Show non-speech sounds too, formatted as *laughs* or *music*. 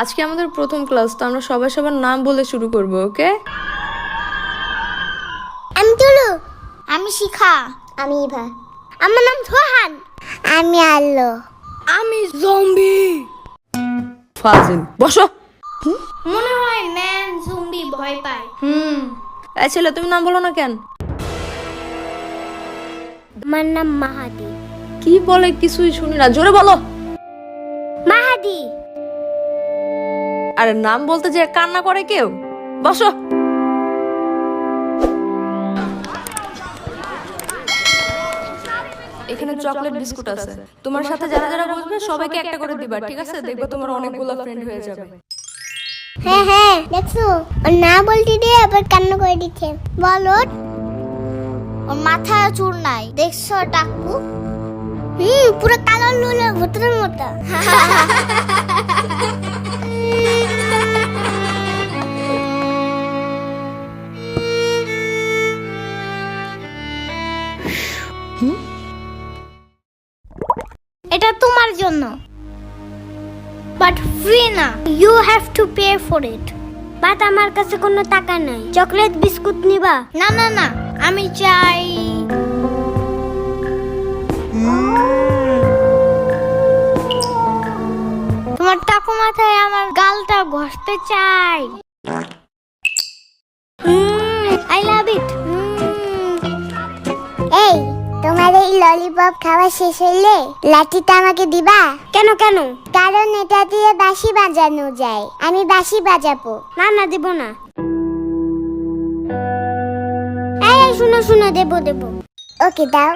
আজকে আমাদের প্রথম ক্লাস তো আমরা সবাই সবার নাম বলে শুরু করব ওকে আমি তুলু আমি শিখা। আমি ইভা। আমার নাম সোহান আমি আল্লো আমি জম্বি ফাজিল। বসো। মনে হয় ম্যান জুম্বি ভয় পায়। হুম। এই ছেলে তুমি নাম বলো না কেন? আমার নাম মাহাদি। কি বলে কিছুই শুনি না। জোরে বলো। মাহাদি। আরে নাম বলতে যে কান্না করে কেউ? বসো। এখানে চকলেট বিস্কুট আছে। তোমার সাথে যারা যারা বসবে সবাইকে একটা করে দিবা ঠিক আছে? দেখবে তোমার অনেকগুলো ফ্রেন্ড হয়ে যাবে। হ্যাঁ হ্যাঁ দেখছ? না বলতে দিয়ে আবার কান্না করে দিচ্ছে। বলো ওর। মাথায় চুল নাই। দেখছ টাকু হুম পুরো কালো লুলো ভুতুরের মতো। *laughs* এটা তোমার জন্য। বাট ফ্রি না। You have to pay for it but আমার কাছে কোনো টাকা নাই। চকলেট বিস্কুট নিবা? না না না। আমি চাই তোমার টাকু মাথায় আমার গালটা ঘষতে চাই। আই লাভ ইট ললিপপ খাওয়া শেষ হইলে লাঠিটা আমাকে দিবা? কেন কেন? কারণ এটা দিয়ে বাঁশি বাজানো যায়। আমি বাঁশি বাজাবো। না না দেব না। এই এই, শুনো শুনো দেব দেব। ওকে দাও।